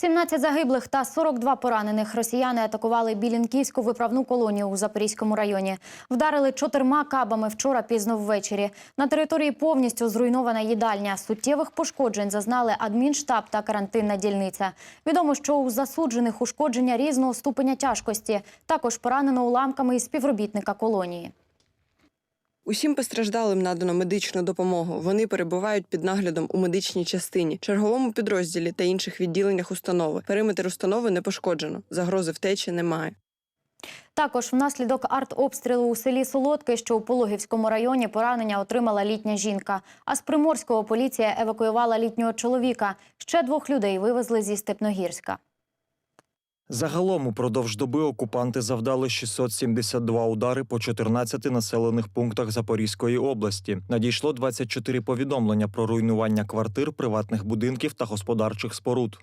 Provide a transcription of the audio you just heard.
17 загиблих та 42 поранених росіяни атакували Білінківську виправну колонію у Запорізькому районі. Вдарили чотирма кабами вчора пізно ввечері. На території повністю зруйнована їдальня. Суттєвих пошкоджень зазнали адмінштаб та карантинна дільниця. Відомо, що у засуджених ушкодження різного ступеня тяжкості. Також поранено уламками і співробітника колонії. Усім постраждалим надано медичну допомогу. Вони перебувають під наглядом у медичній частині, черговому підрозділі та інших відділеннях установи. Периметр установи не пошкоджено. Загрози втечі немає. Також внаслідок артобстрілу у селі Солодке, що у Пологівському районі, поранення отримала літня жінка. А з Приморського поліція евакуювала літнього чоловіка. Ще двох людей вивезли зі Степногірська. Загалом упродовж доби окупанти завдали 672 удари по 14 населених пунктах Запорізької області. Надійшло 24 повідомлення про руйнування квартир, приватних будинків та господарчих споруд.